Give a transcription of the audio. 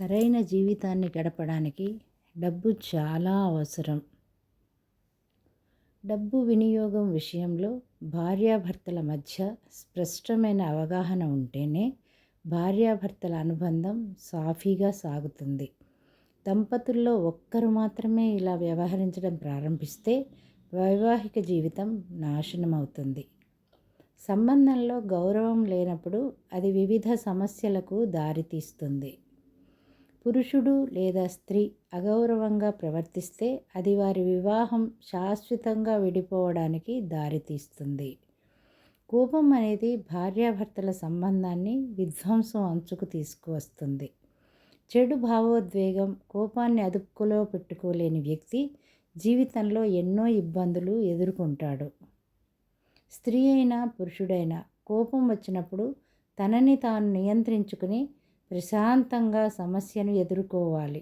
సరైన జీవితాన్ని గడపడానికి డబ్బు చాలా అవసరం. డబ్బు వినియోగం విషయంలో భార్యాభర్తల మధ్య స్పష్టమైన అవగాహన ఉంటేనే భార్యాభర్తల అనుబంధం సాఫీగా సాగుతుంది. దంపతుల్లో ఒక్కరు మాత్రమే ఇలా వ్యవహరించడం ప్రారంభిస్తే వైవాహిక జీవితం నాశనమవుతుంది. సంబంధంలో గౌరవం లేనప్పుడు అది వివిధ సమస్యలకు దారితీస్తుంది. పురుషుడు లేదా స్త్రీ అగౌరవంగా ప్రవర్తిస్తే అది వారి వివాహం శాశ్వతంగా విడిపోవడానికి దారితీస్తుంది. కోపం అనేది భార్యాభర్తల సంబంధాన్ని విధ్వంసం అంచుకు తీసుకువస్తుంది. చెడు భావోద్వేగం కోపాన్ని అదుపులో పెట్టుకోలేని వ్యక్తి జీవితంలో ఎన్నో ఇబ్బందులు ఎదుర్కొంటాడు. స్త్రీ అయినా పురుషుడైనా కోపం వచ్చినప్పుడు తనని తాను నియంత్రించుకుని ప్రశాంతంగా సమస్యను ఎదుర్కోవాలి.